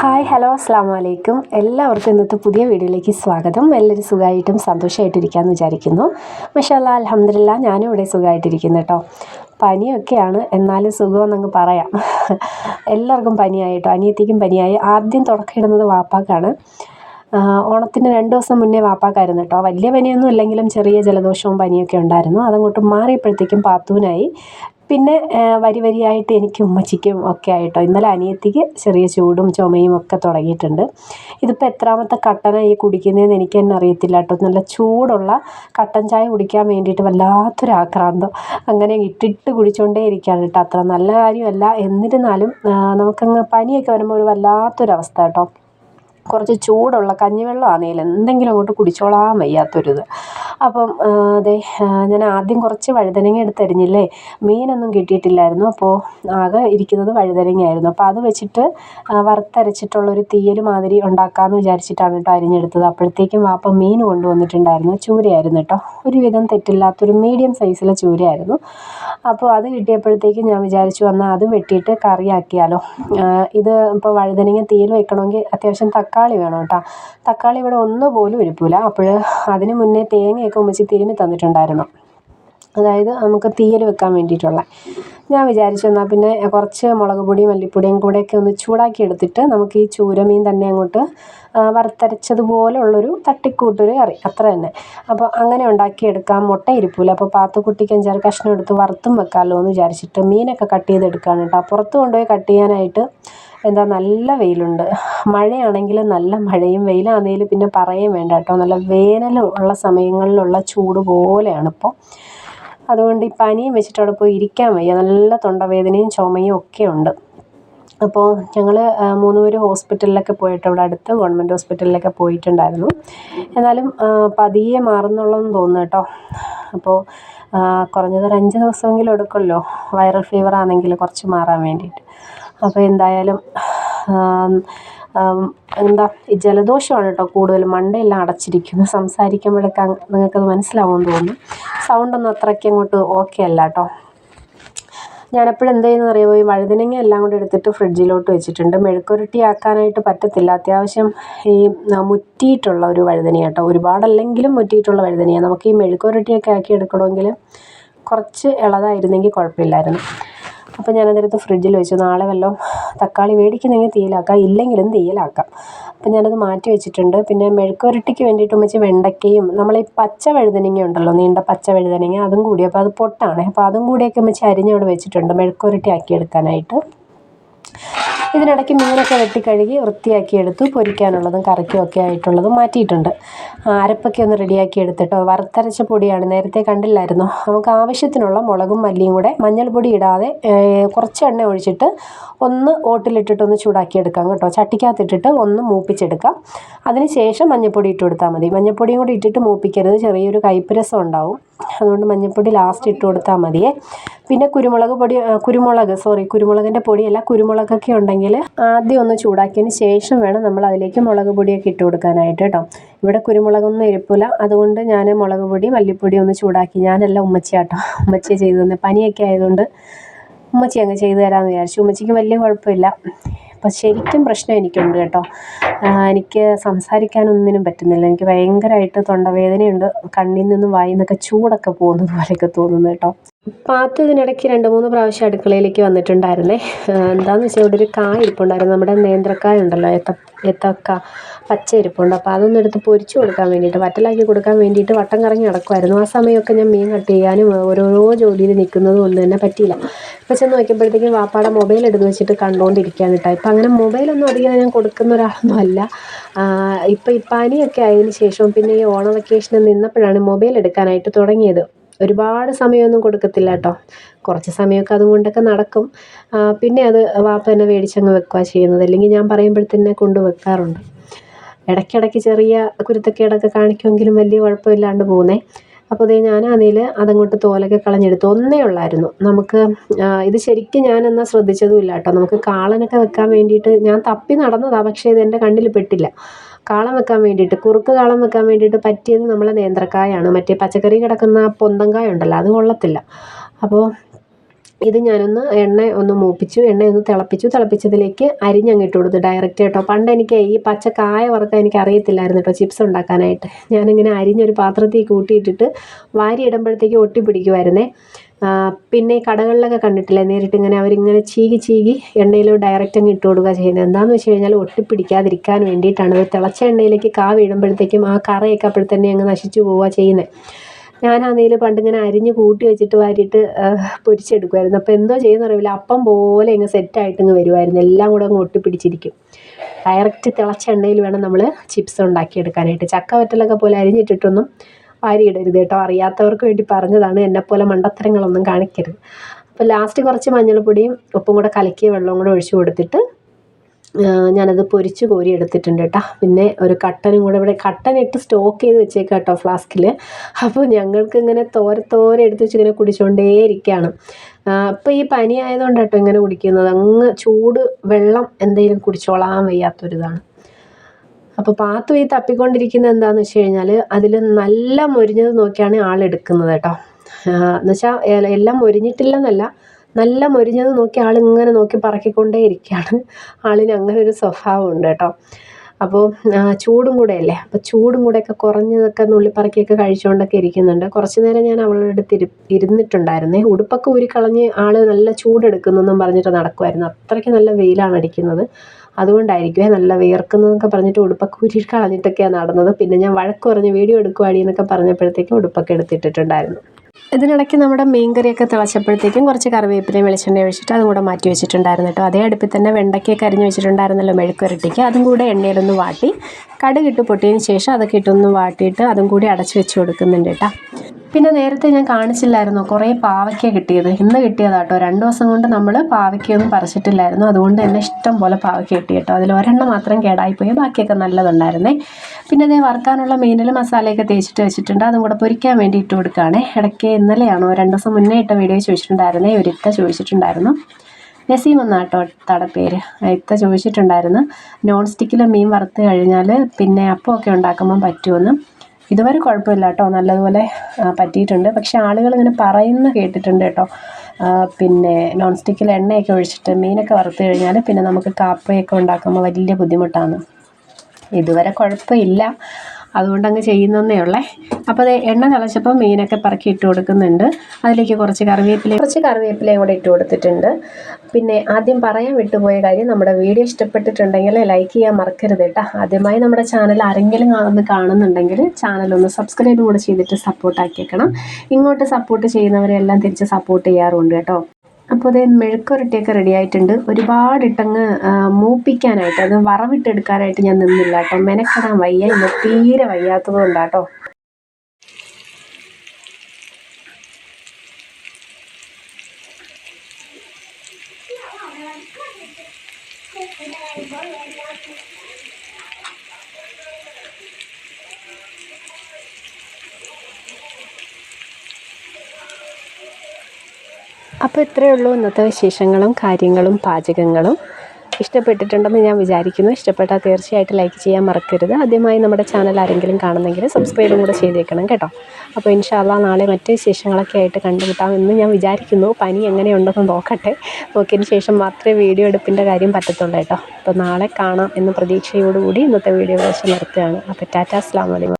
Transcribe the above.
Hi hello അസ്സാം വലൈക്കും എല്ലാവർക്കും ഇന്നത്തെ പുതിയ വീഡിയോയിലേക്ക് സ്വാഗതം. എല്ലാവരും സുഖമായിട്ടും സന്തോഷമായിട്ടിരിക്കാമെന്ന് വിചാരിക്കുന്നു. മഷാല്ല അലഹമില്ല ഞാനും ഇവിടെ സുഖമായിട്ടിരിക്കുന്നു കേട്ടോ. പനിയൊക്കെയാണ് എന്നാലും സുഖമെന്നങ്ങ് പറയാം. എല്ലാവർക്കും പനിയായിട്ടോ അനിയത്തിക്കും പനിയായി. ആദ്യം തുടക്കമിടുന്നത് വാപ്പാക്കാണ്. ഓണത്തിന് രണ്ട് ദിവസം മുന്നേ വാപ്പാക്കായിരുന്നു കേട്ടോ. വലിയ പനിയൊന്നും ഇല്ലെങ്കിലും ചെറിയ ജലദോഷവും പനിയൊക്കെ ഉണ്ടായിരുന്നു. അതങ്ങോട്ട് മാറിയപ്പോഴത്തേക്കും പാത്തൂനായി. പിന്നെ വരി വരിയായിട്ട് എനിക്ക് ഉമ്മച്ചിക്കും ഒക്കെ ആയിട്ടോ. ഇന്നലെ അനിയത്തിക്ക് ചെറിയ ചൂടും ചുമയും ഒക്കെ തുടങ്ങിയിട്ടുണ്ട്. ഇതിപ്പോൾ എത്രാമത്തെ കട്ടനായി കുടിക്കുന്നതെന്ന് എനിക്ക് തന്നെ അറിയത്തില്ല കേട്ടോ. നല്ല ചൂടുള്ള കട്ടൻ ചായ കുടിക്കാൻ വേണ്ടിയിട്ട് വല്ലാത്തൊരു ആക്രാന്തം. അങ്ങനെ ഇട്ടിട്ട് കുടിച്ചുകൊണ്ടേ ഇരിക്കുകയാണ് കേട്ടോ. അത്ര നല്ല കാര്യമല്ല. എന്നിരുന്നാലും നമുക്കങ്ങ് പനിയൊക്കെ വരുമ്പോൾ ഒരു വല്ലാത്തൊരവസ്ഥ കേട്ടോ. കുറച്ച് ചൂടുള്ള കഞ്ഞിവെള്ളം ആണെങ്കിൽ എന്തെങ്കിലും അങ്ങോട്ട് കുടിച്ചോളാൻ വയ്യാത്തൊരിത്. അപ്പം അതെ ഞാൻ ആദ്യം കുറച്ച് വഴുതനങ്ങ എടുത്തരിഞ്ഞില്ലേ? മീനൊന്നും കിട്ടിയിട്ടില്ലായിരുന്നു. അപ്പോൾ ആകെ ഇരിക്കുന്നത് വഴുതനങ്ങയായിരുന്നു. അപ്പോൾ അത് വെച്ചിട്ട് വറുത്തരച്ചിട്ടുള്ളൊരു തീയൽ മാതിരി ഉണ്ടാക്കാമെന്ന് വിചാരിച്ചിട്ടാണ് കേട്ടോ അരിഞ്ഞെടുത്തത്. അപ്പോഴത്തേക്കും വാപ്പ മീൻ കൊണ്ടുവന്നിട്ടുണ്ടായിരുന്നു. ചൂരയായിരുന്നു കേട്ടോ. ഒരുവിധം തെറ്റില്ലാത്തൊരു മീഡിയം സൈസിലെ ചൂരയായിരുന്നു. അപ്പോൾ അത് കിട്ടിയപ്പോഴത്തേക്കും ഞാൻ വിചാരിച്ചു എന്നാൽ അത് വെട്ടിയിട്ട് കറിയാക്കിയാലോ. ഇത് ഇപ്പോൾ വഴുതനങ്ങ തീയൽ വെക്കണമെങ്കിൽ അത്യാവശ്യം തക്കാളി വേണം കേട്ടോ. തക്കാളി ഇവിടെ ഒന്നുപോലും ഇരിപ്പില്ല അപ്പോൾ അതിന് മുന്നേ തേങ്ങയൊക്കെ ഉമ്മച്ചി തിരുമ്മി തന്നിട്ടുണ്ടായിരുന്നു. അതായത് നമുക്ക് തീയൽ വെക്കാൻ വേണ്ടിയിട്ടുള്ള. ഞാൻ വിചാരിച്ചു എന്നാൽ പിന്നെ കുറച്ച് മുളക് പൊടിയും മല്ലിപ്പൊടിയും കൂടെയൊക്കെ ഒന്ന് ചൂടാക്കി എടുത്തിട്ട് നമുക്ക് ഈ ചൂരമീൻ തന്നെ അങ്ങോട്ട് വറുത്തരച്ചതുപോലെ ഉള്ളൊരു തട്ടിക്കൂട്ടൊരു കറി. അത്ര തന്നെ. അപ്പോൾ അങ്ങനെ ഉണ്ടാക്കിയെടുക്കാം മുട്ട ഇരിപ്പില്ല അപ്പോൾ പാത്തുക്കുട്ടിക്ക് അഞ്ചാറ് കഷ്ണം എടുത്ത് വറുത്തും വെക്കാമല്ലോ എന്ന് വിചാരിച്ചിട്ട് മീനൊക്കെ കട്ട് ചെയ്തെടുക്കുകയാണ് കേട്ടോ. പുറത്ത് കൊണ്ടുപോയി കട്ട് ചെയ്യാനായിട്ട് എന്താ നല്ല വെയിലുണ്ട്. മഴയാണെങ്കിൽ നല്ല മഴയും വെയിലാണെങ്കിൽ പിന്നെ പറയുകയും വേണ്ട കേട്ടോ. നല്ല വേനൽ ഉള്ള സമയങ്ങളിലുള്ള ചൂട് പോലെയാണ് ഇപ്പോൾ അതുകൊണ്ട് ഈ പനിയും വെച്ചിട്ട് അവിടെ പോയി ഇരിക്കാൻ വയ്യ. നല്ല തൊണ്ടവേദനയും ചുമയും ഒക്കെ ഉണ്ട്. അപ്പോൾ ഞങ്ങൾ മൂന്ന് പേര് ഹോസ്പിറ്റലിലൊക്കെ പോയിട്ട് ഇവിടെ അടുത്ത് ഗവൺമെന്റ് ഹോസ്പിറ്റലിലൊക്കെ പോയിട്ടുണ്ടായിരുന്നു. എന്നാലും പതിയെ മാറുന്നുള്ളതെന്ന് തോന്നുന്നു കേട്ടോ. അപ്പോൾ കുറഞ്ഞത് ഒരു അഞ്ച് ദിവസമെങ്കിലും എടുക്കുമല്ലോ. വൈറൽ ഫീവർ ആണെങ്കിൽ കുറച്ച് മാറാൻ വേണ്ടിയിട്ട്. അപ്പോൾ എന്തായാലും എന്താ ഈ ജലദോഷമാണ് കേട്ടോ കൂടുതലും മണ്ടയെല്ലാം അടച്ചിരിക്കുന്നു സംസാരിക്കുമ്പോഴൊക്കെ നിങ്ങൾക്കത് മനസ്സിലാവുമെന്ന് തോന്നുന്നു. സൗണ്ടൊന്നും അത്രയ്ക്ക് അങ്ങോട്ട് ഓക്കെ അല്ല കേട്ടോ. ഞാനെപ്പോഴും എന്ത് ചെയ്യുന്നത് അറിയാമോ? ഈ വഴുതനങ്ങ എല്ലാം കൂടി എടുത്തിട്ട് ഫ്രിഡ്ജിലോട്ട് വെച്ചിട്ടുണ്ട്. മെഴുക്കുരുട്ടി ആക്കാനായിട്ട് പറ്റത്തില്ല. അത്യാവശ്യം ഈ മുറ്റിയിട്ടുള്ള ഒരു വഴുതന കേട്ടോ. ഒരുപാടല്ലെങ്കിലും മുറ്റിയിട്ടുള്ള വഴുതനയാണ് നമുക്ക് ഈ മെഴുക്കുരുട്ടിയൊക്കെ ആക്കി എടുക്കണമെങ്കിൽ കുറച്ച് ഇളതായിരുന്നെങ്കിൽ കുഴപ്പമില്ലായിരുന്നു. അപ്പോൾ ഞാനതെടുത്ത് ഫ്രിഡ്ജിൽ വെച്ചു. നാളെ വല്ലതും തക്കാളി മേടിക്കുന്നെങ്കിൽ തീയിലാക്കാം. ഇല്ലെങ്കിലും തീയിലാക്കാം. അപ്പോൾ ഞാനത് മാറ്റി വെച്ചിട്ടുണ്ട്. പിന്നെ മെഴുക്കുവരട്ടിക്ക് വേണ്ടിയിട്ട് ഉമ്മച്ചി വെണ്ടയ്ക്കയും നമ്മൾ ഈ പച്ച വഴുതനങ്ങ ഉണ്ടല്ലോ നീണ്ട പച്ച വഴുതനങ്ങ അതും കൂടി. അപ്പോൾ അത് പൊട്ടാണ്. അപ്പോൾ അതും കൂടിയൊക്കെ ഉമ്മച്ചി അരിഞ്ഞവിടെ വെച്ചിട്ടുണ്ട് മെഴുക്കുവരട്ടി ആക്കി എടുക്കാനായിട്ട് ഇതിനിടയ്ക്ക് മീനൊക്കെ വെട്ടിക്കഴുകി വൃത്തിയാക്കി എടുത്തു പൊരിക്കാനുള്ളതും കറിക്കും ഒക്കെ ആയിട്ടുള്ളതും മാറ്റിയിട്ടുണ്ട്. അരപ്പൊക്കെ ഒന്ന് റെഡിയാക്കി എടുത്തിട്ടോ. വറുത്തരച്ച പൊടിയാണ്. നേരത്തെ കണ്ടില്ലായിരുന്നു. നമുക്ക് ആവശ്യത്തിനുള്ള മുളകും മല്ലിയും കൂടെ മഞ്ഞൾപ്പൊടി ഇടാതെ കുറച്ച് എണ്ണ ഒഴിച്ചിട്ട് ഒന്ന് ഓട്ടിലിട്ടിട്ട് ഒന്ന് ചൂടാക്കി എടുക്കാം കേട്ടോ. ചട്ടിക്കകത്തിട്ടിട്ട് ഒന്ന് മൂപ്പിച്ചെടുക്കാം. അതിന് ശേഷം മഞ്ഞൾപ്പൊടി ഇട്ട് കൊടുത്താൽ മതി. മഞ്ഞൾപ്പൊടിയും കൂടി ഇട്ടിട്ട് മൂപ്പിക്കരുത്. ചെറിയൊരു കയ്പ്പ് രസം ഉണ്ടാവും. അതുകൊണ്ട് മഞ്ഞൾപ്പൊടി ലാസ്റ്റ് ഇട്ട് കൊടുത്താൽ മതിയേ. പിന്നെ കുരുമുളക് പൊടി കുരുമുളക് സോറി കുരുമുളകിന്റെ പൊടിയല്ല കുരുമുളകൊക്കെ ഉണ്ടെങ്കിൽ ആദ്യം ഒന്ന് ചൂടാക്കിയതിന് ശേഷം വേണം നമ്മൾ അതിലേക്ക് മുളക് പൊടിയൊക്കെ ഇട്ട് കൊടുക്കാനായിട്ട് കേട്ടോ ഇവിടെ കുരുമുളകൊന്നും ഇരിപ്പില്ല അതുകൊണ്ട് ഞാൻ മുളക് പൊടി മല്ലിപ്പൊടി ഒന്ന് ചൂടാക്കി. ഞാനല്ല ഉമ്മച്ചിയാട്ടോ ഉമ്മച്ചിയെ ചെയ്തു തന്നെ. പനിയൊക്കെ ആയതുകൊണ്ട് ഉമ്മച്ചി അങ്ങ് ചെയ്തു തരാമെന്ന് വിചാരിച്ചു. ഉമ്മച്ചിക്ക് വലിയ കുഴപ്പമില്ല. അപ്പം ശരിക്കും പ്രശ്നം എനിക്കുണ്ട് കേട്ടോ. എനിക്ക് സംസാരിക്കാനൊന്നിനും പറ്റുന്നില്ല. എനിക്ക് ഭയങ്കരമായിട്ട് തൊണ്ടവേദനയുണ്ട്. കണ്ണിൽ നിന്നും വായിൽ നിന്നൊക്കെ ചൂടൊക്കെ പോകുന്നത് പോലെയൊക്കെ തോന്നുന്നു കേട്ടോ. പാത്തു ഇതിനിടയ്ക്ക് രണ്ട് മൂന്ന് പ്രാവശ്യം അടുക്കളയിലേക്ക് വന്നിട്ടുണ്ടായിരുന്നേ. എന്താണെന്ന് വെച്ചാൽ ഇവിടെ ഒരു കായ ഇരിപ്പുണ്ടായിരുന്നു. നമ്മുടെ നേന്ത്രക്കായ ഉണ്ടല്ലോ ഏത്ത ഏത്തക്ക പച്ച ഇരിപ്പുണ്ട്. അപ്പോൾ അതൊന്നും എടുത്ത് പൊരിച്ചു കൊടുക്കാൻ വേണ്ടിയിട്ട് വറ്റലാക്കി കൊടുക്കാൻ വേണ്ടിയിട്ട് വട്ടം കറങ്ങി നടക്കുമായിരുന്നു ആ സമയമൊക്കെ ഞാൻ മീൻ കട്ട് ചെയ്യാനും ഓരോരോ ജോലിയിൽ നിൽക്കുന്നത് കൊണ്ട് തന്നെ പറ്റിയില്ല. ഇപ്പം ചെന്ന് നോക്കിയപ്പോഴത്തേക്കും വാപ്പാടെ മൊബൈൽ എടുത്ത് വെച്ചിട്ട് കണ്ടുകൊണ്ടിരിക്കുകയാണ് കേട്ടോ. ഇപ്പം അങ്ങനെ മൊബൈലൊന്നും അധികം ഞാൻ കൊടുക്കുന്ന ഒരാളൊന്നും അല്ല. ഇപ്പം ഈ പനിയൊക്കെ ആയതിന് ശേഷം പിന്നെ ഈ ഓണ വെക്കേഷനിൽ നിന്നപ്പോഴാണ് മൊബൈൽ എടുക്കാനായിട്ട് തുടങ്ങിയത്. ഒരുപാട് സമയമൊന്നും കൊടുക്കത്തില്ല കേട്ടോ. കുറച്ച് സമയമൊക്കെ അതും കൊണ്ടൊക്കെ നടക്കും പിന്നെ അത് വാപ്പ തന്നെ മേടിച്ചങ്ങ് വെക്കുകയാണ് ചെയ്യുന്നത്. അല്ലെങ്കിൽ ഞാൻ പറയുമ്പോഴത്തന്നെ കൊണ്ട് വെക്കാറുണ്ട്. ഇടയ്ക്കിടയ്ക്ക് ചെറിയ കുരുത്തക്കേടൊക്കെ കാണിക്കുമെങ്കിലും വലിയ കുഴപ്പമില്ലാണ്ട് പോകുന്നേ. അപ്പോൾ ഇതേ ഞാൻ അതിൽ അതങ്ങോട്ട് തോലൊക്കെ കളഞ്ഞെടുത്തു. ഒന്നേ ഉള്ളായിരുന്നു. നമുക്ക് ഇത് ശരിക്കും ഞാനെന്നാൽ ശ്രദ്ധിച്ചതും ഇല്ല കേട്ടോ. നമുക്ക് കാളനൊക്കെ വെക്കാൻ വേണ്ടിയിട്ട് ഞാൻ തപ്പി നടന്നതാണ് പക്ഷേ ഇത് എന്റെ കണ്ണിൽ പെട്ടില്ല. കാളം വെക്കാൻ വേണ്ടിയിട്ട് കുറുക്ക് കാളം വെക്കാൻ വേണ്ടിയിട്ട് പറ്റിയത് നമ്മളെ നേന്ത്രക്കായാണ്. മറ്റേ പച്ചക്കറി കിടക്കുന്ന പൊന്തങ്കായ ഉണ്ടല്ലോ അത് കൊള്ളത്തില്ല. അപ്പോൾ ഇത് ഞാനൊന്ന് എണ്ണ ഒന്ന് മൂപ്പിച്ചു എണ്ണ ഒന്ന് തിളപ്പിച്ചു. തിളപ്പിച്ചതിലേക്ക് അരിഞ്ഞങ്ങിട്ട് കൊടുത്തു ഡയറക്റ്റ് കേട്ടോ പണ്ട് എനിക്ക് ഈ പച്ച കായ എനിക്ക് അറിയത്തില്ലായിരുന്നു കേട്ടോ ചിപ്സ് ഉണ്ടാക്കാനായിട്ട്. ഞാനിങ്ങനെ അരിഞ്ഞൊരു പാത്രത്തിൽ കൂട്ടിയിട്ടിട്ട് വാരി ഇടുമ്പോഴത്തേക്ക് ഒട്ടിപ്പിടിക്കുമായിരുന്നേ പിന്നെ കടകളിലൊക്കെ കണ്ടിട്ടില്ലേ? നേരിട്ട് ഇങ്ങനെ അവരിങ്ങനെ ചീകി ചീകി എണ്ണയിൽ ഡയറക്റ്റ് അങ്ങ് ഇട്ട് കൊടുക്കുക ചെയ്യുന്നത്. എന്താണെന്ന് വെച്ച് കഴിഞ്ഞാൽ ഒട്ടിപ്പിടിക്കാതിരിക്കാൻ വേണ്ടിയിട്ടാണ്. അത് തിളച്ച എണ്ണയിലേക്ക് കാ വീഴുമ്പോഴത്തേക്കും ആ കറയൊക്കെ അപ്പോഴത്തന്നെ തന്നെ അങ്ങ് നശിച്ചു പോവുക ചെയ്യുന്നത് ഞാനാണെങ്കിൽ പണ്ടിങ്ങനെ അരിഞ്ഞ് കൂട്ടി വെച്ചിട്ട് വാരിയിട്ട് പൊരിച്ചെടുക്കുമായിരുന്നു അപ്പോൾ എന്തോ ചെയ്യുന്ന അറിയില്ല. അപ്പം പോലെ ഇങ്ങ് സെറ്റായിട്ട് ഇങ്ങ് വരുമായിരുന്നു എല്ലാം കൂടെ അങ്ങ് ഒട്ടിപ്പിടിച്ചിരിക്കും ഡയറക്റ്റ് തിളച്ച എണ്ണയിൽ വേണം നമ്മൾ ചിപ്സ് ഉണ്ടാക്കിയെടുക്കാനായിട്ട്. ചക്ക വറ്റലൊക്കെ പോലെ അരിഞ്ഞിട്ടിട്ടൊന്നും വാരിയിടരുത് കേട്ടോ. അറിയാത്തവർക്ക് വേണ്ടി പറഞ്ഞതാണ് എന്നെപ്പോലെ മണ്ടത്തരങ്ങളൊന്നും കാണിക്കരുത്. അപ്പോൾ ലാസ്റ്റ് കുറച്ച് മഞ്ഞൾപ്പൊടിയും ഉപ്പും കൂടെ കലക്കിയ വെള്ളവും കൂടെ ഒഴിച്ചു കൊടുത്തിട്ട് ഞാനത് പൊരിച്ച് കോരി എടുത്തിട്ടുണ്ട് കേട്ടോ. പിന്നെ ഒരു കട്ടനും കൂടെ ഇവിടെ കട്ടൻ ഇട്ട് സ്റ്റോക്ക് ചെയ്ത് വെച്ചേക്കാം കേട്ടോ ഫ്ലാസ്കിൽ അപ്പോൾ ഞങ്ങൾക്ക് ഇങ്ങനെ തോര തോര എടുത്ത് വെച്ച് ഇങ്ങനെ കുടിച്ചുകൊണ്ടേ ഇരിക്കുകയാണ് അപ്പോൾ ഈ പനി ആയതുകൊണ്ട് കേട്ടോ ഇങ്ങനെ കുടിക്കുന്നത്. അങ്ങ് ചൂട് വെള്ളം എന്തെങ്കിലും കുടിച്ചോളാൻ വയ്യാത്തൊരിതാണ്. അപ്പോൾ പാത്തു ഈ തപ്പിക്കൊണ്ടിരിക്കുന്നത് എന്താണെന്ന് വെച്ച് കഴിഞ്ഞാൽ അതിൽ നല്ല മൊരിഞ്ഞത് നോക്കിയാണ് ആൾ എടുക്കുന്നത് കേട്ടോ. എന്നുവെച്ചാൽ എല്ലാം മൊരിഞ്ഞിട്ടില്ലെന്നല്ല നല്ല മൊരിഞ്ഞത് നോക്കി ആളിങ്ങനെ നോക്കി പറക്കിക്കൊണ്ടേ ഇരിക്കുകയാണ്. ആളിന് അങ്ങനെ ഒരു സ്വഭാവമുണ്ട് കേട്ടോ. അപ്പോൾ ചൂടും കൂടെ അല്ലേ? അപ്പോൾ ചൂടും കൂടെയൊക്കെ കുറഞ്ഞതൊക്കെ നുള്ളിപ്പറക്കിയൊക്കെ കഴിച്ചുകൊണ്ടൊക്കെ ഇരിക്കുന്നുണ്ട്. കുറച്ച് നേരം ഞാൻ അവളുടെ അടുത്ത് ഇരു ഇരുന്നിട്ടുണ്ടായിരുന്നേ. ഉടുപ്പൊക്കെ ഊരിക്കളഞ്ഞ് ആൾ നല്ല ചൂടെടുക്കുന്നു എന്നും പറഞ്ഞിട്ട് നടക്കുമായിരുന്നു അത്രയ്ക്ക് നല്ല വെയിലാണ് അടിക്കുന്നത്. അതുകൊണ്ടായിരിക്കുമേ നല്ല വിയർക്കുന്നതെന്നൊക്കെ പറഞ്ഞിട്ട് ഉടുപ്പൊക്കെ ഊരി കളഞ്ഞിട്ടൊക്കെയാണ് നടന്നത്. പിന്നെ ഞാൻ വഴക്ക് പറഞ്ഞ് വീഡിയോ എടുക്കുവാടി എന്നൊക്കെ പറഞ്ഞപ്പോഴത്തേക്കും ഉടുപ്പൊക്കെ എടുത്തിട്ടിട്ടുണ്ടായിരുന്നു. ഇതിനിടയ്ക്ക് നമ്മുടെ മീൻകറിയൊക്കെ തിളച്ചപ്പോഴത്തേക്കും കുറച്ച് കറിവേപ്പിലയും വെളിച്ചെണ്ണ ഒഴിച്ചിട്ട് അതും കൂടെ മാറ്റി വെച്ചിട്ടുണ്ടായിരുന്നു കേട്ടോ. അതേ അടുപ്പിൽ തന്നെ വെണ്ടയ്ക്കൊക്കെ അരിഞ്ഞ് വെച്ചിട്ടുണ്ടായിരുന്നല്ലോ മെഴുക്കുരട്ടിക്ക്. അതും കൂടെ എണ്ണയിലൊന്ന് വാട്ടി കടുകിട്ട് പൊട്ടിയതിന് ശേഷം അതൊക്കെ ഇട്ടൊന്ന് വാട്ടിയിട്ട് അതും കൂടി അടച്ച് വെച്ച് കൊടുക്കുന്നുണ്ട് കേട്ടോ. പിന്നെ നേരത്തെ ഞാൻ കാണിച്ചില്ലായിരുന്നു? കുറേ പാവയ്ക്ക കിട്ടിയത്. ഇന്ന് കിട്ടിയതാട്ടോ. രണ്ട് ദിവസം കൊണ്ട് നമ്മൾ പാവയ്ക്കയൊന്നും പറിച്ചിട്ടില്ലായിരുന്നു. അതുകൊണ്ട് തന്നെ ഇഷ്ടം പോലെ പാവയ്ക്ക കിട്ടി കേട്ടോ. അതിൽ ഒരെണ്ണം മാത്രം കേടായിപ്പോയി. ബാക്കിയൊക്കെ നല്ലതുണ്ടായിരുന്നേ. പിന്നെ അതേ വറുക്കാനുള്ള മീനിൽ മസാലയൊക്കെ തേച്ചിട്ട് വെച്ചിട്ടുണ്ട്. അതും കൂടെ പൊരിക്കാൻ വേണ്ടി ഇട്ട് കൊടുക്കുകയാണേ ഇടയ്ക്ക് ഇന്നലെയാണോ? രണ്ട് ദിവസം മുന്നേ ഇട്ട വീഡിയോ ചോദിച്ചിട്ടുണ്ടായിരുന്നേ. ഒരു ഇത്ത ചോദിച്ചിട്ടുണ്ടായിരുന്നു. നസീം തട പേര്. ഇത്ത ചോദിച്ചിട്ടുണ്ടായിരുന്നു. നോൺ സ്റ്റിക്കിൽ മീൻ വറുത്ത് കഴിഞ്ഞാൽ പിന്നെ അപ്പമൊക്കെ ഉണ്ടാക്കുമ്പം പറ്റുമെന്ന്. ഇതുവരെ കുഴപ്പമില്ല കേട്ടോ. നല്ലതുപോലെ പറ്റിയിട്ടുണ്ട്. പക്ഷേ ആളുകൾ ഇങ്ങനെ പറയുന്ന കേട്ടിട്ടുണ്ട് കേട്ടോ. പിന്നെ നോൺ സ്റ്റിക്കിൽ എണ്ണയൊക്കെ ഒഴിച്ചിട്ട് മീനൊക്കെ വറുത്ത് കഴിഞ്ഞാൽ പിന്നെ നമുക്ക് കാപ്പയൊക്കെ ഉണ്ടാക്കുമ്പോൾ വലിയ ബുദ്ധിമുട്ടാണ്. ഇതുവരെ കുഴപ്പമില്ല. അതുകൊണ്ട് അങ്ങ് ചെയ്യുന്നതേ ഉള്ളേ. അപ്പോൾ അത് എണ്ണ തിളച്ചപ്പോൾ മീനൊക്കെ പറക്കി ഇട്ട് കൊടുക്കുന്നുണ്ട്. അതിലേക്ക് കുറച്ച് കറിവേപ്പില കുറച്ച് കറിവേപ്പിലയും കൂടെ ഇട്ട് കൊടുത്തിട്ടുണ്ട്. പിന്നെ ആദ്യം പറയാൻ വിട്ടുപോയ കാര്യം നമ്മുടെ വീഡിയോ ഇഷ്ടപ്പെട്ടിട്ടുണ്ടെങ്കിൽ ലൈക്ക് ചെയ്യാൻ മറക്കരുത് കേട്ടോ. ആദ്യമായി നമ്മുടെ ചാനൽ ആരെങ്കിലും ഒന്ന് കാണുന്നുണ്ടെങ്കിൽ ചാനൽ ഒന്ന് സബ്സ്ക്രൈബ് കൂടെ ചെയ്തിട്ട് സപ്പോർട്ട് ആക്കിയേക്കണം. ഇങ്ങോട്ട് സപ്പോർട്ട് ചെയ്യുന്നവരെല്ലാം തിരിച്ച് സപ്പോർട്ട് ചെയ്യാറുണ്ട് കേട്ടോ. അപ്പോൾ അതേ മെഴുക്കുരട്ടിയൊക്കെ റെഡി ആയിട്ടുണ്ട്. ഒരുപാട് ഇട്ടങ്ങ് മൂപ്പിക്കാനായിട്ട് അത് വറവിട്ടെടുക്കാനായിട്ട് ഞാൻ നിന്നില്ല കേട്ടോ. മെനക്കെടാൻ വയ്യ. ഇന്ന് തീരെ വയ്യാത്തത് കൊണ്ടാട്ടോ അപ്പോൾ ഇത്രയേ ഉള്ളൂ ഇന്നത്തെ വിശേഷങ്ങളും കാര്യങ്ങളും പാചകങ്ങളും. ഇഷ്ടപ്പെട്ടിട്ടുണ്ടെന്ന് ഞാൻ വിചാരിക്കുന്നു. ഇഷ്ടപ്പെട്ടാൽ തീർച്ചയായിട്ടും ലൈക്ക് ചെയ്യാൻ മറക്കരുത്. ആദ്യമായി നമ്മുടെ ചാനൽ ആരെങ്കിലും കാണുന്നെങ്കിൽ സബ്സ്ക്രൈബും കൂടെ ചെയ്തേക്കണം കേട്ടോ. അപ്പോൾ ഇൻഷാല്ല നാളെ മറ്റ് വിശേഷങ്ങളൊക്കെ ആയിട്ട് കണ്ടുമുട്ടാമെന്ന് ഞാൻ വിചാരിക്കുന്നു. പനി എങ്ങനെയുണ്ടെന്ന് നോക്കട്ടെ. നോക്കിയതിന് ശേഷം മാത്രമേ വീഡിയോ എടുപ്പിന്റെ കാര്യം പറ്റത്തുള്ളൂ കേട്ടോ. അപ്പോൾ നാളെ കാണാം എന്ന പ്രതീക്ഷയോടുകൂടി ഇന്നത്തെ വീഡിയോ വെച്ച് നിർത്തുകയാണ്. അപ്പോൾ ടാറ്റാ അസ്ലാം വലൈക്കും